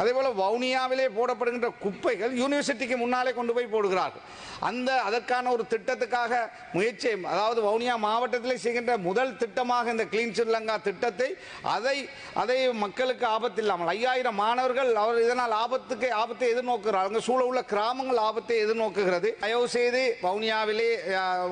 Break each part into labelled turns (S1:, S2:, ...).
S1: அதே போல் வவுனியாவிலே போடப்படுகின்ற குப்பைகள் யூனிவர்சிட்டிக்கு முன்னாலே கொண்டு போய் போடுகிறார்கள். அந்த அதற்கான ஒரு திட்டத்துக்காக முயற்சி அதாவது வவுனியா மாவட்டத்திலே செய்கின்ற முதல் திட்டமாக இந்த கிளீன் ஸ்ரீலங்கா திட்டத்தை அதை அதை மக்களுக்கு ஆபத்து இல்லாமல் ஐயாயிரம் மாணவர்கள் அவர் இதனால் ஆபத்துக்கு ஆபத்தை எதிர்நோக்குகிறார். அங்கே சூழ உள்ள கிராமங்கள் ஆபத்தை எதிர்நோக்குகிறது. தயவு செய்து வவுனியாவிலே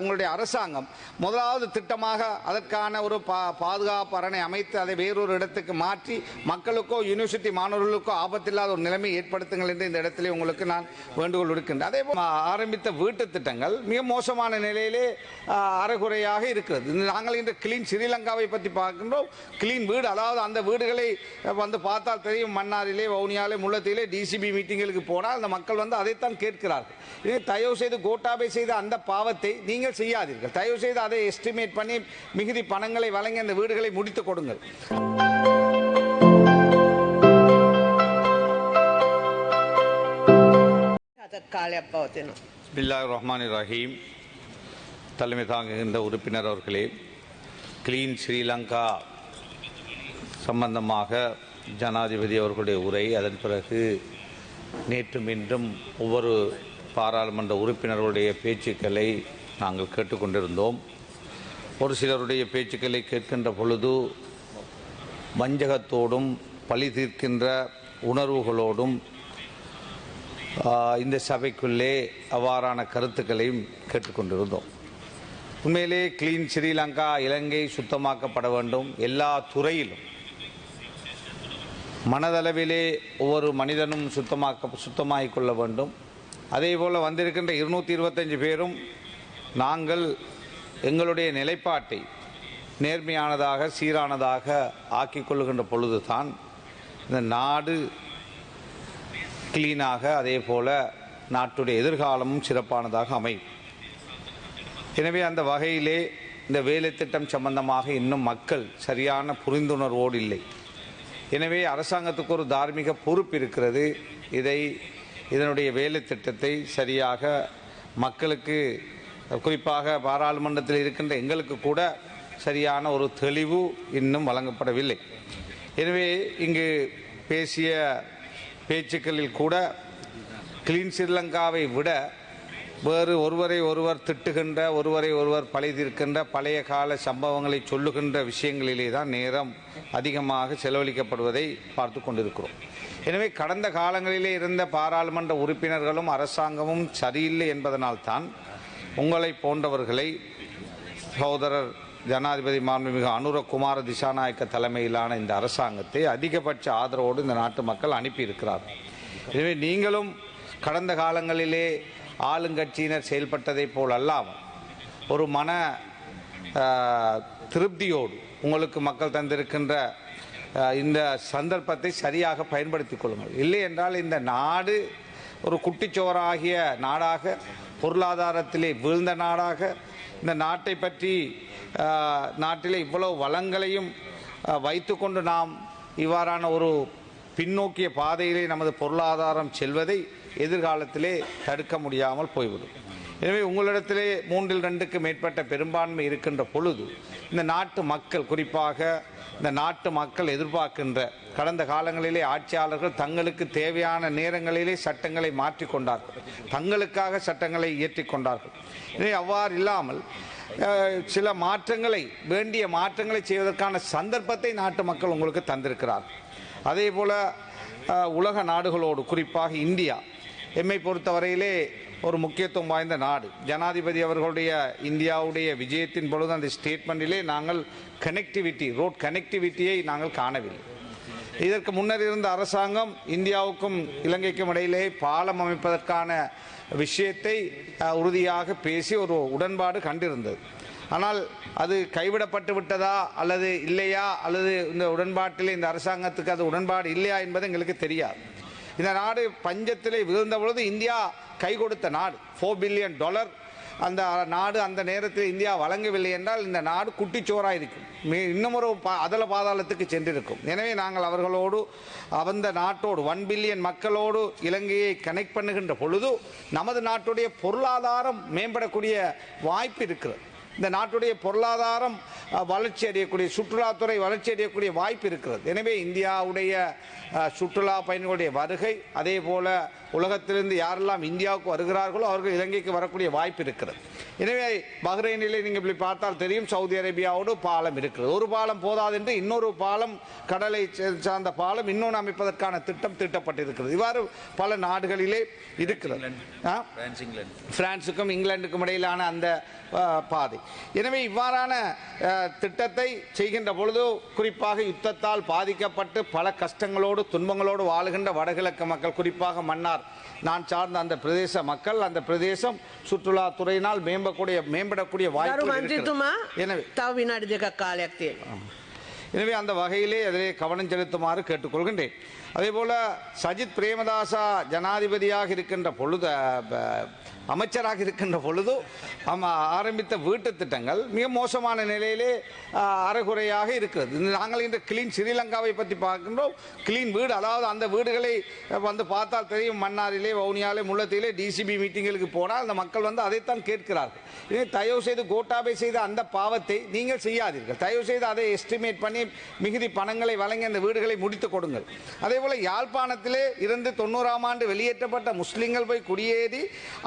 S1: உங்களுடைய அரசாங்கம் முதலாவது திட்டமாக அதற்கான ஒரு பா பாதுகாப்பு அரணை அமைத்து அதை வேறொரு இடத்துக்கு மாற்றி மக்களுக்கோ யூனிவர்சிட்டி மாணவர்களுக்கோ ஆபத்தில்லாத ஒரு நிலைமை ஏற்படுத்துங்கள் என்று இந்த இடத்திலே உங்களுக்கு நான் வேண்டுகோள் விடுக்கின்றேன். அதே போல் ஆரம்பித்த வீட்டு திட்டங்கள் மிக மோசமான நிலையிலே அறகுறையாக அரைகுறையாக இருக்கிறது நாங்கள் இன்று கிளீன் ஸ்ரீலங்காவை பற்றி பார்க்கின்றோம். கிளீன் வீடு அதாவது அந்த வீடுகளை வந்து பார்த்தால் தெரியும் மன்னாரிலே வவுனியாலே முள்ளத்திலே டிசிபி மீட்டிங்களுக்கு போனால் அந்த மக்கள் வந்து அதைத்தான் கேட்கிறார்கள். இதை தயவு செய்து கோட்டாபை செய்த அந்த பாவத்தை நீங்கள் செய்யாதீர்கள். தயவு செய்து அதை எஸ்டிமேட் பண்ணி மிகுதி பணங்களை வழங்கி அந்த வீடுகளை முடித்து கொடுங்கள். பில்லா ரஹ்மான் இரஹீம் தலைமை தாங்குகின்ற உறுப்பினர் அவர்களே கிளீன் ஸ்ரீலங்கா சம்பந்தமாக ஜனாதிபதி அவர்களுடைய உரை அதன் பிறகு நேற்று இன்றும் ஒவ்வொரு பாராளுமன்ற உறுப்பினர்களுடைய பேச்சுக்களை நாங்கள் கேட்டுக்கொண்டிருந்தோம். ஒரு சிலருடைய பேச்சுக்களை கேட்கின்ற பொழுது வஞ்சகத்தோடும் பழி தீர்க்கின்ற உணர்வுகளோடும் இந்த சபைக்குள்ளே அவ்வாறான கருத்துக்களையும் கேட்டுக்கொண்டிருந்தோம். உண்மையிலே கிளீன் ஸ்ரீலங்கா இலங்கை சுத்தமாக்கப்பட வேண்டும். எல்லா துறையிலும். மனதளவிலே ஒவ்வொரு மனிதனும் சுத்தமாக்க சுத்தமாகிக் கொள்ள வேண்டும். அதே போல் வந்திருக்கின்ற இருநூற்றி இருபத்தஞ்சு பேரும் நாங்கள் எங்களுடைய நிலைப்பாட்டை நேர்மையானதாக சீரானதாக ஆக்கிக் கொள்கின்ற பொழுதுதான் இந்த நாடு கிளீனாக அதே போல நாட்டுடைய எதிர்காலமும் சிறப்பானதாக அமையும். எனவே அந்த வகையிலே இந்த வேலை திட்டம் சம்பந்தமாக இன்னும் மக்கள் சரியான புரிந்துணர்வோடு இல்லை. எனவே அரசாங்கத்துக்கு ஒரு தார்மீக பொறுப்பு இருக்கிறது. இதை இதனுடைய வேலை திட்டத்தை சரியாக மக்களுக்கு குறிப்பாக பாராளுமன்றத்தில் இருக்கின்ற எங்களுக்கு கூட சரியான ஒரு தெளிவு இன்னும் வழங்கப்படவில்லை. எனவே இங்கு பேசிய பேச்சுக்களில் கூட கிளீன் ஸ்ரீலங்காவை விட வேறு ஒருவரை ஒருவர் திட்டுகின்ற ஒருவரை ஒருவர் பழி தீர்க்கின்ற பழைய கால சம்பவங்களை சொல்லுகின்ற விஷயங்களிலே தான் நேரம் அதிகமாக செலவழிக்கப்படுவதை பார்த்து கொண்டிருக்கிறோம். எனவே கடந்த காலங்களிலே இருந்த பாராளுமன்ற உறுப்பினர்களும் அரசாங்கமும் சரியில்லை என்பதனால்தான் உங்களை போன்றவர்களை சகோதரர் ஜனாதிபதி மாண்புமிகு அனுர குமார திசாநாயக்க தலைமையிலான இந்த அரசாங்கத்தை அதிகபட்ச ஆதரவோடு இந்த நாட்டு மக்கள் அனுப்பியிருக்கிறார். எனவே நீங்களும் கடந்த காலங்களிலே ஆளுங்கட்சியினர் செயல்பட்டதைப் போல் அல்லாமல் ஒரு மன திருப்தியோடு உங்களுக்கு மக்கள் தந்திருக்கின்ற இந்த சந்தர்ப்பத்தை சரியாக பயன்படுத்தி கொள்ளுங்கள். இல்லை என்றால் இந்த நாடு ஒரு குட்டிச்சோறாகிய நாடாக பொருளாதாரத்திலே வீழ்ந்த நாடாக இந்த நாட்டை பற்றி நாட்டில் இவ்வளவு வளங்களையும் வைத்து வைத்துக்கொண்டு நாம் இவ்வாறான ஒரு பின்னோக்கிய பாதையிலே நமது பொருளாதாரம் செல்வதை எதிர்காலத்திலே தடுக்க முடியாமல் போய்விடும். எனவே உங்களிடத்திலே மூன்றில் ரெண்டுக்கு மேற்பட்ட பெரும்பான்மை இருக்கின்ற பொழுது இந்த நாட்டு மக்கள் குறிப்பாக இந்த நாட்டு மக்கள் எதிர்பார்க்கின்ற கடந்த காலங்களிலே ஆட்சியாளர்கள் தங்களுக்கு தேவையான நேரங்களிலே சட்டங்களை மாற்றிக்கொண்டார்கள் தங்களுக்காக சட்டங்களை இயற்றி கொண்டார்கள். எனவே அவ்வாறு இல்லாமல் சில மாற்றங்களை வேண்டிய மாற்றங்களை செய்வதற்கான சந்தர்ப்பத்தை நாட்டு மக்கள் உங்களுக்கு தந்திருக்கிறார். அதே போல உலக நாடுகளோடு குறிப்பாக இந்தியா எம்மை பொறுத்தவரையிலே ஒரு முக்கியத்துவம் வாய்ந்த நாடு. ஜனாதிபதி அவர்களுடைய இந்தியாவுடைய விஜயத்தின் பொழுது அந்த ஸ்டேட்மெண்டிலே நாங்கள் கனெக்டிவிட்டி ரோட் கனெக்டிவிட்டியை நாங்கள் காணவில்லை. இதற்கு முன்னர் இருந்த அரசாங்கம் இந்தியாவுக்கும் இலங்கைக்கும் இடையிலே பாலம் அமைப்பதற்கான விஷயத்தை உறுதியாக பேசி ஒரு உடன்பாடு கண்டிருந்தது. ஆனால் அது கைவிடப்பட்டு விட்டதா அல்லது இல்லையா அல்லது இந்த உடன்பாட்டில் இந்த அரசாங்கத்துக்கு அது உடன்பாடு இல்லையா என்பது எங்களுக்கு தெரியாது. இந்த நாடு பஞ்சத்திலே விழுந்த பொழுது இந்தியா கை கொடுத்த நாடு. ஃபோர் பில்லியன் டாலர் அந்த நாடு அந்த நேரத்தில் இந்தியா வழங்கவில்லை என்றால் இந்த நாடு குட்டிச்சோராக இருக்கும். மீ- இன்னும் ஒரு பா அதல பாதாளத்துக்கு சென்றிருக்கும். எனவே நாங்கள் அவர்களோடு அந்த நாட்டோடு ஒன் பில்லியன் மக்களோடு இலங்கையை கனெக்ட் பண்ணுகின்ற பொழுது நமது நாட்டுடைய பொருளாதாரம் மேம்படக்கூடிய வாய்ப்பு இருக்கிறது. இந்த நாட்டுடைய பொருளாதாரம் வளர்ச்சி அடையக்கூடிய சுற்றுலாத்துறை வளர்ச்சி அடையக்கூடிய வாய்ப்பு இருக்கிறது. எனவே இந்தியாவுடைய சுற்றுலா பயணிகளுடைய வருகை அதே போல உலகத்திலிருந்து யாரெல்லாம் இந்தியாவுக்கு வருகிறார்களோ அவர்கள் இலங்கைக்கு வரக்கூடிய வாய்ப்பு இருக்கிறது. எனவே பஹ்ரைனிலே நீங்கள் இப்படி பார்த்தால் தெரியும் சவுதி அரேபியாவோடு பாலம் இருக்கிறது. ஒரு பாலம் போதாது என்று இன்னொரு பாலம் கடலை சார்ந்த பாலம் இன்னொன்று அமைப்பதற்கான திட்டம் தீட்டப்பட்டிருக்கிறது. இவ்வாறு பல நாடுகளிலே இருக்கிறது. ஆ? பிரான்சுக்கும் இங்கிலாந்துக்கும் இடையிலான அந்த பாதை. எனவே இவ்வாறான திட்டத்தை செய்கின்ற பொழுது குறிப்பாக யுத்தத்தால் பாதிக்கப்பட்டு பல கஷ்டங்களோடு துன்பங்களோடு வாழுகின்ற வடகிழக்கு மக்கள் குறிப்பாக மன்னார் நான் சார்ந்த அந்த பிரதேச மக்கள் அந்த பிரதேசம் சுற்றுலாத்துறையினால் மேம்படக்கூடிய
S2: மேம்படக்கூடிய
S1: வாய்ப்பு எனவே எனவே அந்த வகையிலே அதிலே கவனம் செலுத்துமாறு கேட்டுக்கொள்கின்றேன். அதே போல் சஜித் பிரேமதாசா ஜனாதிபதியாக இருக்கின்ற பொழுது அமைச்சராக இருக்கின்ற பொழுது ஆமா, ஆரம்பித்த வீட்டு திட்டங்கள் மிக மோசமான நிலையிலே அறகுறையாக இருக்கிறது. நாங்கள் இன்று கிளீன் ஸ்ரீலங்காவை பற்றி பார்க்கின்றோம். கிளீன் வீடு அதாவது அந்த வீடுகளை வந்து பார்த்தால் தெரியும் மன்னாரிலே வவுனியாலே முள்ளத்திலே டிசிபி மீட்டிங்களுக்கு போனால் அந்த மக்கள் வந்து அதைத்தான் கேட்கிறார்கள். இதை தயவு செய்து கோட்டாபை செய்த அந்த பாவத்தை நீங்கள் செய்யாதீர்கள். தயவு செய்து அதை எஸ்டிமேட் பண்ணி மிகுதி பணங்களை வழங்கி அந்த வீடுகளை முடித்துக் கொடுங்கள். அதே போல யாழ்ப்பாணத்திலே இருந்து தொண்ணூறாம் ஆண்டு வெளியேற்றப்பட்ட முஸ்லிம்கள் போய் குடியேறி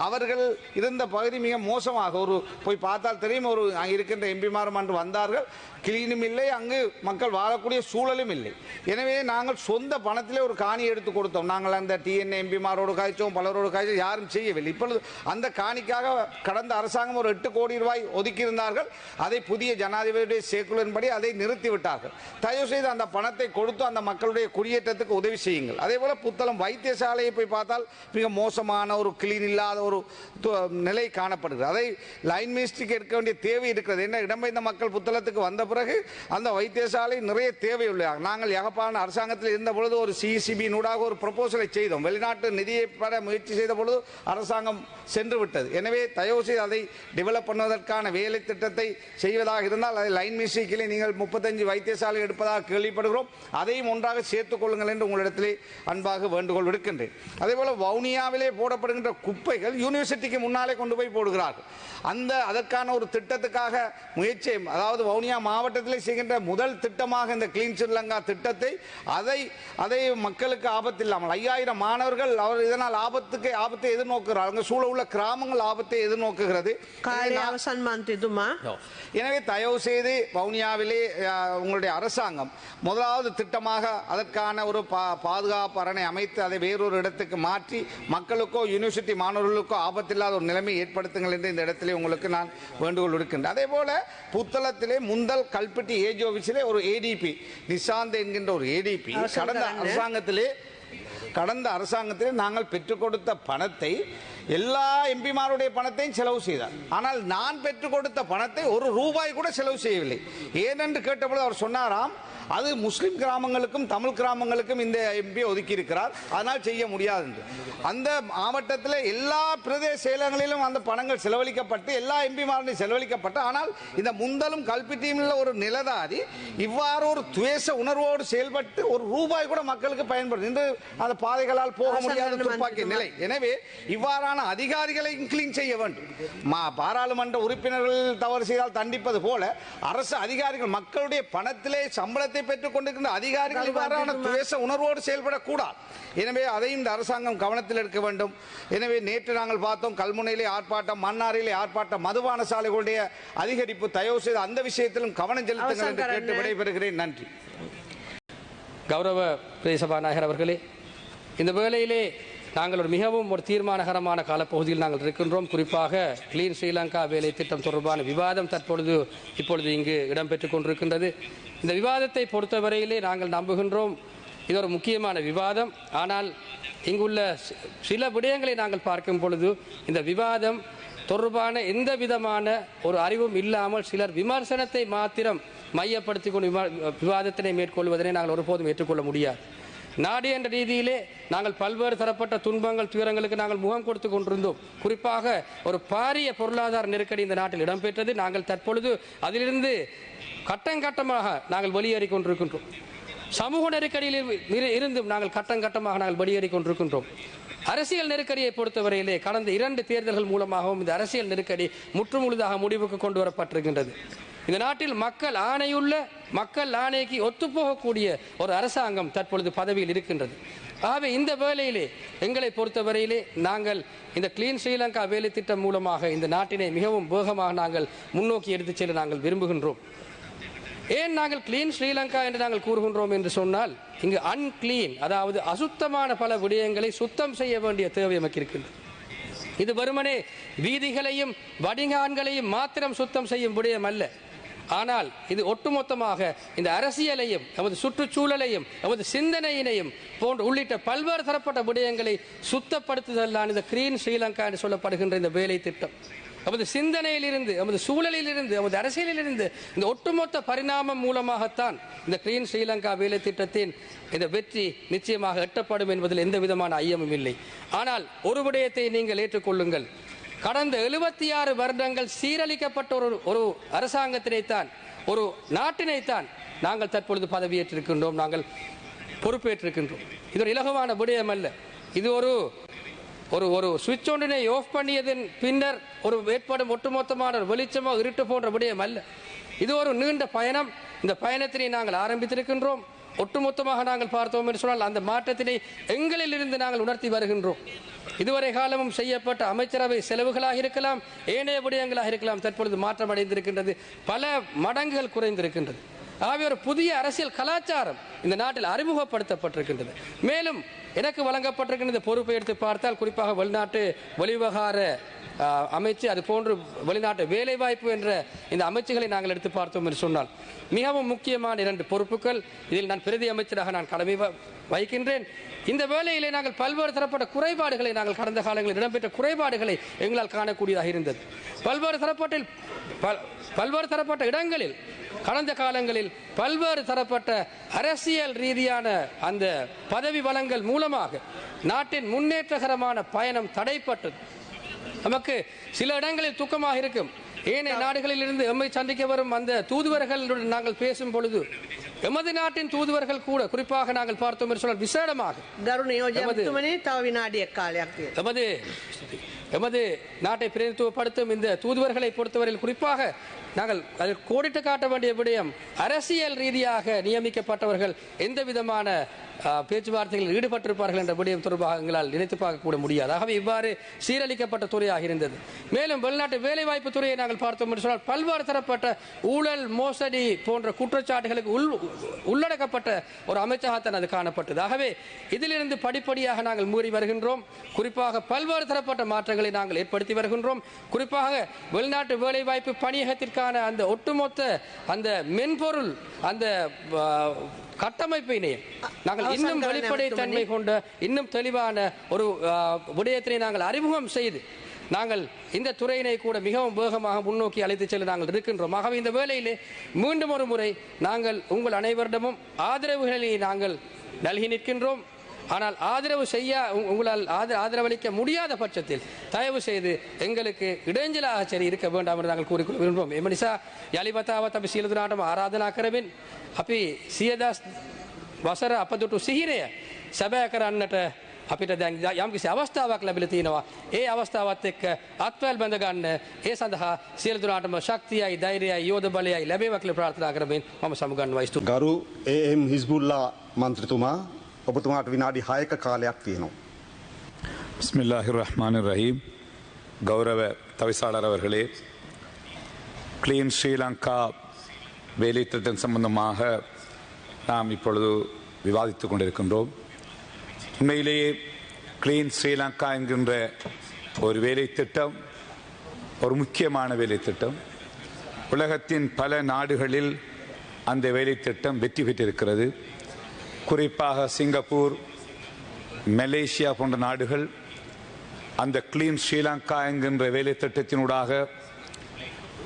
S1: அவர்கள் இருந்த பகுதி மிக மோசமாக. ஒரு போய் பார்த்தால் தெரியும் ஒரு இருக்கின்ற எம்பிமாரும் அன்று வந்தார்கள். கிளீனும் இல்லை அங்கு மக்கள் வாழக்கூடிய சூழலும் இல்லை. எனவே நாங்கள் சொந்த பணத்திலே ஒரு காணி எடுத்து கொடுத்தோம். நாங்கள் அந்த டிஎன்ஏ எம்பிமாரோடு காய்ச்சோம் பலரோடு காய்ச்சோம் யாரும் செய்யவில்லை. இப்பொழுது அந்த காணிக்காக கடந்த அரசாங்கம் ஒரு எட்டு கோடி ரூபாய் ஒதுக்கியிருந்தார்கள். அதை புதிய ஜனாதிபதியுடைய சேக்குலின்படி அதை நிறுத்திவிட்டார்கள். தயவு செய்து அந்த பணத்தை கொடுத்து அந்த மக்களுடைய குடியேற்றத்துக்கு உதவி செய்யுங்கள். அதே போல் புத்தளம் வைத்தியசாலையை போய் பார்த்தால் மிக மோசமான ஒரு கிளீன் இல்லாத ஒரு நிலை காணப்படுகிறது. அதை லைன் மினிஸ்ட்ரிக்கு எடுக்க வேண்டிய தேவை இருக்கிறது. என்ன இடம்பெயர்ந்த மக்கள் புத்தளத்துக்கு வந்த பிறகு அந்த வைத்தியசாலை நிறைய தேவை உள்ளது. நாங்கள் யாழ்ப்பாண அரசாங்கத்தில் இருந்த பொழுது ஒரு சிசிபி நூடாக ஒரு ப்ரொபோசலை செய்தோம். வெளிநாட்டு நிதியை பெற முயற்சி செய்த பொழுது அரசாங்கம் சென்று விட்டது. எனவே தயவு செய்து அதை டெவலப் பண்ணுவதற்கான வேலை திட்டத்தை செய்வதாக இருந்தால் அதை லைன் மினிஸ்ட்ரிக்கிலே நீங்கள் முப்பத்தஞ்சு வைத்தியசாலை எடுப்பதாக கேள்விப்படுகிறோம். அதையும் ஒன்றாக சேர்த்துக் கொள்ளுங்கள் என்று உங்களிடத்திலே அன்பாக வேண்டுகோள் விடுக்கின்றேன். அதே போல் வவுனியாவிலே போடப்படுகின்ற குப்பைகள் யூனிவர்சிட்டிக்கு முன்னாலே கொண்டு போய் போடுகிறார்கள். அந்த அதற்கான ஒரு திட்டத்துக்காக முயற்சி அதாவது வவுனியா மாவட்டத்திலே செய்கின்ற முதல் திட்டமாக இந்த கிளீன் ஸ்ரீலங்கா திட்டத்தை அதை அதை மக்களுக்கு ஆபத்து இல்லாமல் ஐயாயிரம் மாணவர்கள் அவர் இதனால் ஆபத்துக்கு ஆபத்தை எதிர்நோக்குகிறார். அங்கே சூழ உள்ள கிராமங்கள் ஆபத்தை எதிர்நோக்குகிறது. எனவே தயவு செய்து வவுனியாவிலே உங்களுடைய அரசாங்கம் முதலாவது திட்டமாக அதற்கான ஒரு பா பாதுகாப்பு அரணை அமைத்து அதை வேறொரு இடத்துக்கு மாற்றி மக்களுக்கோ யூனிவர்சிட்டி மாணவர்களுக்கோ ஆபத்தில்லாத ஒரு நிலைமை ஏற்படுத்துங்கள் என்று இந்த இடத்திலே உங்களுக்கு நான் வேண்டுகோள் விடுக்கின்றேன். அதே போல புத்தளத்திலே முந்தல் கல்பட்டி ஏஜ் ஆஃபீஸிலே ஒரு ஏடிபி நிசாந்த் என்கின்ற ஒரு ஏடிபி கடந்த? அரசாங்கத்திலே கடந்த அரசாங்கத்திலே நாங்கள் பெற்றுக் கொடுத்த பணத்தை எல்லா எம்பிமாருடைய பணத்தையும் செலவு செய்தார். ஆனால் நான் பெற்றுக் கொடுத்த பணத்தை ஒரு ரூபாய் கூட செலவு செய்யவில்லை. ஏனென்று கேட்டபொழுது அவர் சொன்னாராம் அது முஸ்லிம் கிராமங்களுக்கும் தமிழ் கிராமங்களுக்கும் இந்த எம்பி ஒதுக்கி இருக்கிறார் அதனால் செய்ய முடியாது என்று. அந்த மாவட்டத்தில் எல்லா பிரதேச செயலகங்களிலும் அந்த பணங்கள் செலவழிக்கப்பட்டு எல்லா எம்பிமாரையும் செலவழிக்கப்பட்டு ஆனால் இந்த முந்தலும் கல்பிட்டியும் உள்ள ஒரு நிலதாரி இவ்வாறு ஒரு துவேஷ உணர்வோடு செயல்பட்டு ஒரு ரூபாய் கூட மக்களுக்கு பயன்படுது. இன்று அந்த பாதைகளால் போக முடியாத
S2: ஆசான்
S1: துப்பாக்கி நிலை. எனவே இவ்வாறான அதிகாரிகளை கிளீன் செய்ய வேண்டும். பாராளுமன்ற உறுப்பினர்கள் தவறு செய்தால் தண்டிப்பது போல அரசு அதிகாரிகள் மக்களுடைய பணத்திலே சம்பளத்தை பெற்றுக் கொண்டிருக்கின்ற அதிகாரிகள் இவ்வாறான துவேஷ உணர்வோடு செயல்படக்கூடாது. எனவே அதையும் இந்த அரசாங்கம் கவனத்தில் எடுக்க வேண்டும். எனவே நேற்று நாங்கள் பார்த்தோம் கல்முனையிலே ஆர்ப்பாட்டம் மன்னாரிலே ஆர்ப்பாட்டம் மதுபான சாலைகளுடைய அதிகரிப்பு தயவு செய்து அந்த விஷயத்திலும் கவனம் செலுத்துங்கள் என்று கேட்டு. விடைபெறுகிறேன். நன்றி.
S3: கௌரவ பிரதேச சபாநாயகர் அவர்களே இந்த வேளையிலே நாங்கள் ஒரு மிகவும் ஒரு தீர்மானகரமான காலப்பகுதியில் நாங்கள் இருக்கின்றோம். குறிப்பாக கிளீன் ஸ்ரீலங்கா வேலை திட்டம் தொடர்பான விவாதம் தற்பொழுது இப்பொழுது இங்கு இடம்பெற்று கொண்டிருக்கின்றது. இந்த விவாதத்தை பொறுத்தவரையிலே நாங்கள் நம்புகின்றோம். இது ஒரு முக்கியமான விவாதம். ஆனால் இங்குள்ள சில விடயங்களை நாங்கள் பார்க்கும் பொழுது இந்த விவாதம் தொடர்பான எந்த விதமான ஒரு அறிவும் இல்லாமல் சிலர் விமர்சனத்தை மாத்திரம் மையப்படுத்தி கொண்டு விவாதத்தினை மேற்கொள்வதனை நாங்கள் ஒருபோதும் ஏற்றுக்கொள்ள முடியாது. நாடு என்ற ரீதியிலே நாங்கள் பல்வேறு தரப்பட்ட துன்பங்கள் துயரங்களுக்கு நாங்கள் முகம் கொடுத்து கொண்டிருந்தோம். குறிப்பாக ஒரு பாரிய பொருளாதார நெருக்கடி இந்த நாட்டில் இடம்பெற்றது. நாங்கள் தற்பொழுது அதிலிருந்து கட்டங்கட்டமாக நாங்கள் வெளியேறி கொண்டிருக்கின்றோம். சமூக நெருக்கடியில் இருந்தும் நாங்கள் கட்டம் கட்டமாக நாங்கள் வெளியேறி கொண்டிருக்கின்றோம். அரசியல் நெருக்கடியை பொறுத்தவரையிலே கடந்த இரண்டு தேர்தல்கள் மூலமாகவும் இந்த அரசியல் நெருக்கடி முற்றுமுழுதாக முடிவுக்கு கொண்டு வரப்பட்டிருக்கின்றது. இந்த நாட்டில் மக்கள் ஆணையுள்ள மக்கள் ஆணைக்கு ஒத்துப்போகக்கூடிய ஒரு அரசாங்கம் தற்பொழுது பதவியில் இருக்கின்றது. ஆகவே இந்த வேலையிலே எங்களை பொறுத்தவரையிலே நாங்கள் இந்த கிளீன் ஸ்ரீலங்கா வேலை திட்டம் மூலமாக இந்த நாட்டினை மிகவும் வேகமாக நாங்கள் முன்னோக்கி எடுத்துச் செல்ல நாங்கள் விரும்புகின்றோம். ஏன் நாங்கள் கிளீன் ஸ்ரீலங்கா என்று நாங்கள் கூறுகின்றோம் என்று சொன்னால் இங்கு அன்கிளீன் அதாவது அசுத்தமான பல விடயங்களை சுத்தம் செய்ய வேண்டிய தேவை நமக்கு இருக்கின்றது. இது வெறுமனே வீதிகளையும் வடிகான்களையும் மாத்திரம் சுத்தம் செய்யும் விடயம் அல்ல. ஆனால் இது ஒட்டுமொத்தமாக இந்த அரசியலையும் நமது சுற்றுச்சூழலையும் நமது சிந்தனையினையும் போன்ற உள்ளிட்ட பல்வேறு தரப்பட்ட விடயங்களை சுத்தப்படுத்துதல் இந்த கிரீன் ஸ்ரீலங்கா என்று சொல்லப்படுகின்ற இந்த வேலை திட்டம். நமது சிந்தனையிலிருந்து நமது சூழலிலிருந்து நமது அரசியலிலிருந்து இந்த ஒட்டுமொத்த பரிணாமம் மூலமாகத்தான் இந்த கிரீன் ஸ்ரீலங்கா வேலை திட்டத்தின் இந்த வெற்றி நிச்சயமாக எட்டப்படும் என்பதில் எந்த விதமான ஐயமும் இல்லை. ஆனால் ஒரு விடயத்தை நீங்கள் ஏற்றுக்கொள்ளுங்கள். கடந்த எழுபத்தி ஆறு வருடங்கள் சீரழிக்கப்பட்ட ஒரு ஒரு அரசாங்கத்தினைத்தான் ஒரு நாட்டினைத்தான் நாங்கள் தற்பொழுது பதவியேற்றிருக்கின்றோம் நாங்கள் பொறுப்பேற்றிருக்கின்றோம். இது ஒரு இலகுவான விடயம் அல்ல. இது ஒரு ஒரு ஒரு சுவிட்ச் ஒன்றினை ஆஃப் பண்ணியதன் பின்னர் ஒரு ஏற்படும் ஒட்டுமொத்தமான ஒரு வெளிச்சமோ இருட்டு போன்ற விடயம் அல்ல. இது ஒரு நீண்ட பயணம். இந்த பயணத்தினை நாங்கள் ஆரம்பித்திருக்கின்றோம். ஒட்டுமொத்தமாக நாங்கள் பார்த்தோம் என்று சொன்னால் அந்த மாற்றத்தினை எங்களிலிருந்து நாங்கள் உணர்த்தி வருகின்றோம். இதுவரை காலமும் செய்யப்பட்ட அமைச்சரவை செலவுகளாக இருக்கலாம் ஏனைய விடயங்களாக இருக்கலாம் தற்பொழுது மாற்றம் அடைந்திருக்கின்றது பல மடங்குகள் குறைந்திருக்கின்றது. ஆகவே ஒரு புதிய அரசியல் கலாச்சாரம் இந்த நாட்டில் அறிமுகப்படுத்தப்பட்டிருக்கின்றது. மேலும் எனக்கு வழங்கப்பட்டிருக்கின்ற இந்த பொறுப்பை எடுத்து பார்த்தால் குறிப்பாக வெளிநாட்டு வெளிவகார அமைச்சு அது போன்று வெளிநாட்டு வேலைவாய்ப்பு என்ற இந்த அமைச்சுகளை நாங்கள் எடுத்து பார்த்தோம் என்று சொன்னால். மிகவும் முக்கியமான இரண்டு பொறுப்புகள். இதில் நான் பிரதி அமைச்சராக நான் கடமை வ- வகிக்கின்றேன். இந்த வேலையிலே நாங்கள் பல்வேறு தரப்பட்ட குறைபாடுகளை நாங்கள் கடந்த காலங்களில் இடம்பெற்ற குறைபாடுகளை எங்களால் காணக்கூடியதாக இருந்தது. பல்வேறு தரப்பட்ட பல்- பல்வேறு தரப்பட்ட இடங்களில் கடந்த காலங்களில் பல்வேறு தரப்பட்ட அரசியல் ரீதியான அந்த பதவி வளங்கள் மூலமாக நாட்டின் முன்னேற்றகரமான பயணம் தடைப்பட்டது. நமக்கு சில இடங்களில் துக்கமாக இருக்கும். ஏனைய நாடுகளில் இருந்து எம்மை சந்திக்க வரும் அந்த தூதுவர்களுடன் நாங்கள் பேசும் பொழுது எமது நாட்டின் தூதுவர்கள் கூட குறிப்பாக நாங்கள் பார்த்தோம் என்று சொன்னால் விசேடமாக எமது எமது நாட்டை பிரதிநிதித்துவப்படுத்தும் இந்த தூதுவர்களை பொறுத்தவரையில் குறிப்பாக நாங்கள் அதில் கோடிட்டு காட்ட வேண்டிய விடயம் அரசியல் ரீதியாக நியமிக்கப்பட்டவர்கள் எந்த விதமான பேச்சுவார்த்தைகளில் ஈடுபட்டிருப்பார்கள் என்ற விடயம் தொடர்பாக எங்களால் நினைத்து பார்க்கக்கூட முடியாது. ஆகவே இவ்வாறு சீரழிக்கப்பட்ட துறையாக இருந்தது. மேலும் வெளிநாட்டு வேலைவாய்ப்பு துறையை நாங்கள் பார்த்தோம் என்று சொன்னால் பல்வேறு தரப்பட்ட ஊழல் மோசடி போன்ற குற்றச்சாட்டுகளுக்கு உள் உள்ளடக்கப்பட்ட ஒரு அமைச்சகத்தான் அது காணப்பட்டது. ஆகவே இதிலிருந்து படிப்படியாக நாங்கள் மூறி வருகின்றோம். குறிப்பாக பல்வேறு தரப்பட்ட மாற்றங்களை நாங்கள் ஏற்படுத்தி வருகின்றோம். குறிப்பாக வெளிநாட்டு வேலைவாய்ப்பு பணியகத்திற்கான அந்த ஒட்டுமொத்த அந்த மென்பொருள் அந்த கட்டமைப்பினை நாங்கள் இன்னும்
S2: கவனம்
S3: வெளிப்படைத்தன்மை கொண்ட இன்னும் தெளிவான ஒரு விடயத்தினை நாங்கள் அறிமுகம் செய்து நாங்கள் இந்த துறையினை கூட மிகவும் வேகமாக முன்னோக்கி அழைத்துச் செல்ல நாங்கள் இருக்கின்றோம். ஆகவே இந்த வேளையிலே மீண்டும் ஒரு முறை நாங்கள் உங்கள் அனைவரிடமும் ஆதரவுகளை நாங்கள் நல்கி நிற்கின்றோம். ஆனால் ஆதரவு செய்ய உ- உங்களால் ஆத- ஆதரவளிக்க முடியாத பட்சத்தில் தயவு செய்து எங்களுக்கு இடைஞ்சலாக சரி இருக்க வேண்டாம் என்று நாங்கள் கூறிக்கொள்ள விரும்புகிறோம் එම නිසා යළි වතාවත් අපි සියලු දෙනාටම ආරාධනා කරමින් අපි සියදස් වසර අපදුටු සිහිරය සැබෑ කරන්නට අපිට දැන් යම්කිසි අවස්ථාවක් ලැබිලා තියෙනවා. ඒ අවස්ථාවත් එක්ක අත්වැල් බැඳ ගන්න ඒ සඳහා සියලු දෙනාටම ශක්තියයි ධෛර්යයයි යෝධ බලයයි ලැබේවා කියලා ප්‍රාර්ථනා කරමින් මම සමුගන්නවා ස්තුතියි.
S4: ගරු ඒම් හිස්බුල්ලා මන්ත්‍රතුමා ඔබතුමාට විනාඩි හයක කාලයක් තියෙනවා.
S5: பிஸ்மில்லாஹிர் ரஹ்மான் ரஹீம் கௌரவ தவிசாளர் அவர்களே கிளீன் ஸ்ரீலங்கா வேலை திட்டம் சம்பந்தமாக நாம் இப்பொழுது விவாதித்துக் கொண்டிருக்கின்றோம் உண்மையிலேயே கிளீன் ஸ்ரீலங்கா என்கின்ற ஒரு வேலை திட்டம் ஒரு முக்கியமான வேலை திட்டம் உலகத்தின் பல நாடுகளில் அந்த வேலை திட்டம் வெற்றி பெற்றிருக்கிறது குறிப்பாக சிங்கப்பூர் மலேசியா போன்ற நாடுகள் அந்த கிளீன் ஸ்ரீலங்கா என்கின்ற வேலை திட்டத்தினூடாக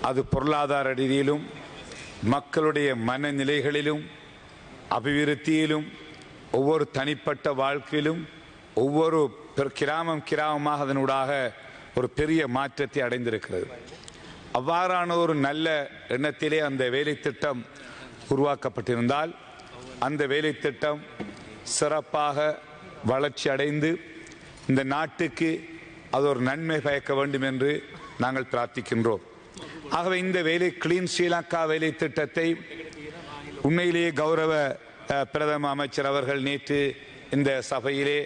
S5: அது பொருளாதார ரீதியிலும் மக்களுடைய மனநிலைகளிலும் அபிவிருத்தியிலும் ஒவ்வொரு தனிப்பட்ட வாழ்க்கையிலும் ஒவ்வொரு கிராமம் கிராமமாக அதனூடாக ஒரு பெரிய மாற்றத்தை அடைந்திருக்கிறது. அவ்வாறான ஒரு நல்ல எண்ணத்திலே அந்த வேலை திட்டம் உருவாக்கப்பட்டிருந்தால் அந்த வேலை திட்டம் சிறப்பாக வளர்ச்சி அடைந்து இந்த நாட்டுக்கு அது ஒரு நன்மை பயக்க வேண்டும் என்று நாங்கள் பிரார்த்திக்கின்றோம். ஆகவே இந்த வேலை கிளீன் ஸ்ரீலங்கா வேலை திட்டத்தை உண்மையிலேயே கௌரவ பிரதம அமைச்சர் அவர்கள் நேற்று இந்த சபையிலே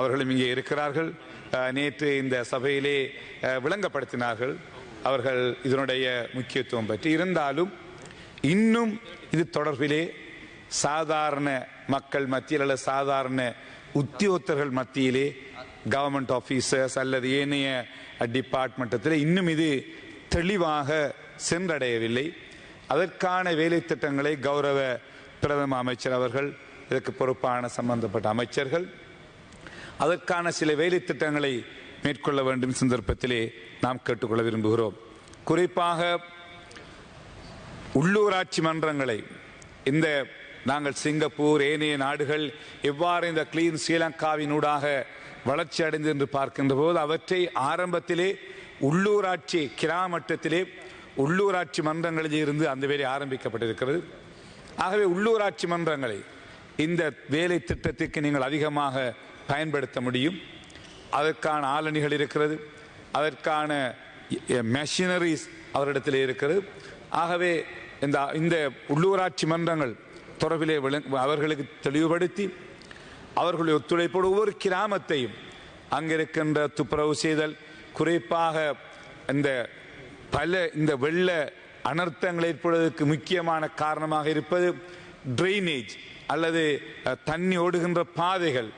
S5: அவர்களும் இங்கே இருக்கிறார்கள். நேற்று இந்த சபையிலே விளங்கப்படுத்தினார்கள். அவர்கள் இதனுடைய முக்கியத்துவம் பற்றி. இருந்தாலும் இன்னும் இது தொடர்பிலே சாதாரண மக்கள் மத்தியில் அல்ல சாதாரண உத்தியோகத்தர்கள் மத்தியிலே கவர்மெண்ட் ஆஃபீஸர்ஸ் அல்லது ஏனைய டிபார்ட்மெண்ட்டத்தில் இன்னும் இது தெளிவாக சென்றடையவில்லை. அதற்கான வேலை திட்டங்களை கௌரவ பிரதம அமைச்சர் அவர்கள் இதற்கு பொறுப்பான சம்பந்தப்பட்ட அமைச்சர்கள் அதற்கான சில வேலை திட்டங்களை மேற்கொள்ள வேண்டும் சந்தர்ப்பத்திலே நாம் கேட்டுக்கொள்ள விரும்புகிறோம். குறிப்பாக உள்ளூராட்சி மன்றங்களை இந்த நாங்கள் சிங்கப்பூர் ஏனைய நாடுகள் எவ்வாறு இந்த கிளீன் ஸ்ரீலங்காவினூடாக வளர்ச்சி அடைந்து என்று பார்க்கின்ற போது அவற்றை ஆரம்பத்திலே உள்ளூராட்சி கிராமட்டத்திலே உள்ளூராட்சி மன்றங்களில் இருந்து அந்த வேலை ஆரம்பிக்கப்பட்டிருக்கிறது. ஆகவே உள்ளூராட்சி மன்றங்களை இந்த வேலை திட்டத்திற்கு நீங்கள் அதிகமாக பயன்படுத்த முடியும். அதற்கான ஆளணிகள் இருக்கிறது அதற்கான மெஷினரிஸ் அவரிடத்தில் இருக்கிறது. ஆகவே இந்த இந்த உள்ளூராட்சி மன்றங்கள் தொடர்பிலே அவர்களுக்கு தெளிவுபடுத்தி அவர்களுடைய ஒத்துழைப்போடு ஒவ்வொரு கிராமத்தையும் அங்கிருக்கின்ற துப்புரவு செய்தல் குறிப்பாக இந்த பல இந்த வெள்ள அனர்த்தங்கள் ஏற்படுவதற்கு முக்கியமான காரணமாக இருப்பது ட்ரைனேஜ் அல்லது தண்ணி ஓடுகின்ற பாதைகள்.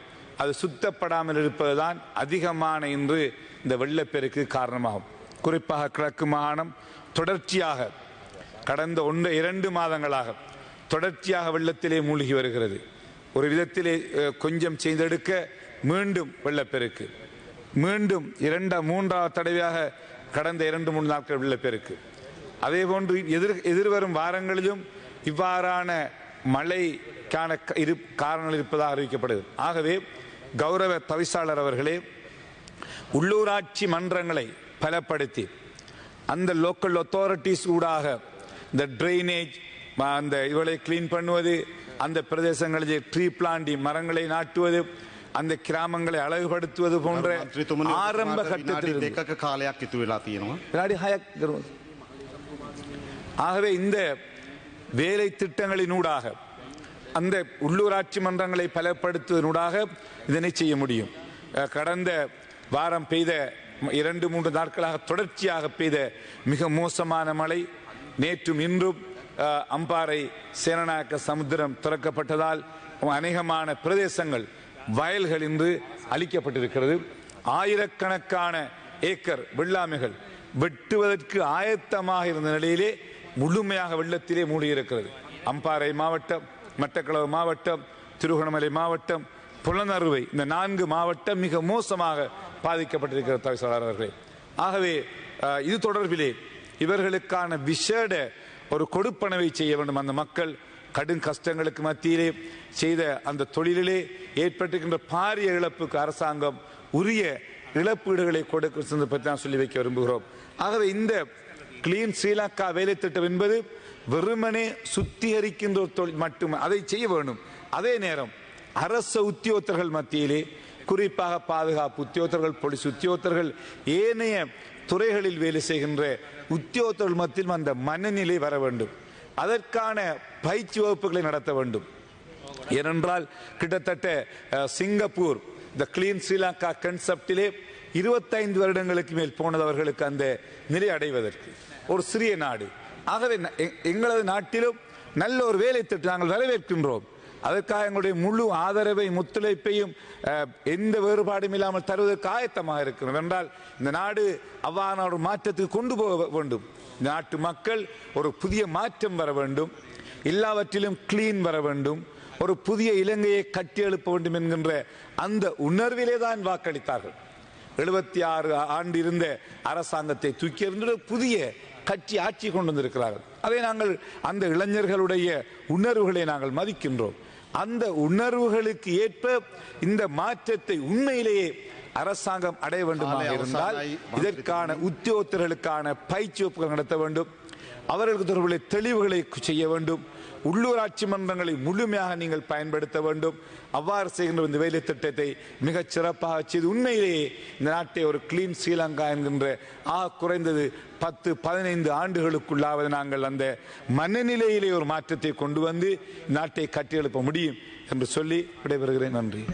S5: அது சுத்தப்படாமல் இருப்பதுதான் அதிகமான இன்று இந்த வெள்ளப்பெருக்கு காரணமாகும். குறிப்பாக கிழக்கு மாகாணம் தொடர்ச்சியாக கடந்த ஒன்று இரண்டு மாதங்களாக தொடர்ச்சியாக வெள்ளத்திலே மூழ்கி வருகிறது. ஒரு விதத்திலே கொஞ்சம் செய்தெடுக்க மீண்டும் வெள்ளப்பெருக்கு. மீண்டும் இரண்டாம் மூன்றாவது தடவையாக கடந்த இரண்டு மூன்று நாட்கள் வெள்ளப்பெருக்கு. அதே போன்று எதிர் எதிர்வரும் வாரங்களிலும் இவ்வாறான மழைக்கான க- இரு காரணங்கள் இருப்பதாக அறிவிக்கப்படுது. ஆகவே கௌரவ தவிசாளர் அவர்களே உள்ளூராட்சி மன்றங்களை பலப்படுத்தி அந்த லோக்கல் அத்தாரிட்டிஸ் ஊடாக இந்த ட்ரைனேஜ் அந்த இவளை கிளீன் பண்ணுவது அந்த பிரதேசங்களில் ட்ரீ பிளாண்டி மரங்களை நாட்டுவது அந்த கிராமங்களை அழகுபடுத்துவது போன்ற ஆரம்ப கட்டத்தில் ஆகவே இந்த வேலை திட்டங்களினூடாக அந்த உள்ளூராட்சி மன்றங்களை பலப்படுத்துவதனூடாக இதனை செய்ய முடியும். கடந்த வாரம் பெய்த இரண்டு மூன்று நாட்களாக தொடர்ச்சியாக பெய்த மிக மோசமான மழை நேற்றும் இன்றும் அம்பாறை சேனநாயக்க சமுத்திரம் திறக்கப்பட்டதால் அநேகமான பிரதேசங்கள் வயல்கள் இன்று அளிக்கப்பட்டிருக்கிறது ஆயிரக்கணக்கான ஏக்கர் வெள்ளாமைகள் வெட்டுவதற்கு ஆயத்தமாக இருந்த நிலையிலே முழுமையாக வெள்ளத்திலே மூடியிருக்கிறது அம்பாறை மாவட்டம் மட்டக்களவு மாவட்டம் திருகோணமலை மாவட்டம் புலனறுவை இந்த நான்கு மாவட்டம் மிக மோசமாக பாதிக்கப்பட்டிருக்கிற தவிசாளர்களே ஆகவே இது தொடர்பிலே இவர்களுக்கான விசேட ஒரு கொடுப்பனவை செய்ய வேண்டும். அந்த மக்கள் கடும் கஷ்டங்களுக்கு மத்தியிலே செய்த அந்த தொழிலிலே ஏற்பட்டிருக்கின்ற பாரிய இழப்புக்கு அரசாங்கம் உரிய இழப்பீடுகளை கொடுக்க சந்தர்ப்பத்தை நான் சொல்லி வைக்க விரும்புகிறோம். ஆகவே இந்த கிளீன் ஸ்ரீலங்கா வேலை திட்டம் என்பது வெறுமனே சுத்திகரிக்கின்ற ஒரு தொழில் மட்டுமே அதை செய்ய வேண்டும். அதே நேரம் அரச உத்தியோகத்தர்கள் மத்தியிலே குறிப்பாக பாதுகாப்பு உத்தியோகத்தர்கள் போலீஸ் உத்தியோகத்தர்கள் ஏனைய துறைகளில் வேலை செய்கின்ற உத்தியோகத்தர்கள் மத்தியிலும் அந்த மனநிலை வர வேண்டும். அதற்கான பயிற்சி வகுப்புகளை நடத்த வேண்டும். ஏனென்றால் கிட்டத்தட்ட சிங்கப்பூர் இந்த கிளீன் ஸ்ரீலங்கா கன்செப்டிலே இருபத்தைந்து வருடங்களுக்கு மேல் போனதவர்களுக்கு அந்த நிலை அடைவதற்கு. ஒரு சிறிய நாடு. ஆகவே எங்களது நாட்டிலும் நல்ல ஒரு வேலை திட்டம் நாங்கள் வரவேற்கின்றோம். அதற்காக எங்களுடைய முழு ஆதரவை முத்துழைப்பையும் எந்த வேறுபாடும் இல்லாமல் தருவதற்கு ஆயத்தமாக இருக்கிறோம். என்றால் இந்த நாடு அவ்வாறான ஒரு மாற்றத்துக்கு கொண்டு போக வேண்டும். நாட்டு மக்கள் ஒரு புதிய மாற்றம் வர வேண்டும். எல்லாவற்றிலும் கிளீன் வர வேண்டும். ஒரு புதிய இலங்கையை கட்டி எழுப்ப வேண்டும் என்கின்ற அந்த உணர்விலே தான் வாக்களித்தார்கள். எழுபத்தி ஆறு ஆண்டு இருந்த அரசாங்கத்தை தூக்கி எறிந்து புதிய கட்சி ஆட்சி கொண்டு வந்திருக்கிறார்கள் அதை நாங்கள் அந்த இளைஞர்களுடைய உணர்வுகளை நாங்கள் மதிக்கின்றோம். அந்த உணர்வுகளுக்கு ஏற்ப இந்த மாற்றத்தை உண்மையிலேயே அரசாங்கம் அடைய வேண்டுமாக இருந்தால் இதற்கான உத்தியோகத்தர்களுக்கான பயிற்சி வகுப்புகள் நடத்த வேண்டும். அவர்களுக்கு தொடர்புடைய தெளிவுகளை செய்ய வேண்டும். உள்ளூராட்சி மன்றங்களை முழுமையாக நீங்கள் பயன்படுத்த வேண்டும். அவ்வாறு செய்கின்ற இந்த வேலை திட்டத்தை மிகச் சிறப்பாக செய்து உண்மையிலேயே இந்த நாட்டை ஒரு கிளீன் ஸ்ரீலங்கா என்கின்ற ஆ குறைந்தது பத்து பதினைந்து ஆண்டுகளுக்குள்ளாவது நாங்கள் அந்த மனநிலையிலே ஒரு மாற்றத்தை கொண்டு வந்து நாட்டை கட்டியெழுப்ப முடியும் என்று சொல்லி விடைபெறுகிறேன். நன்றி.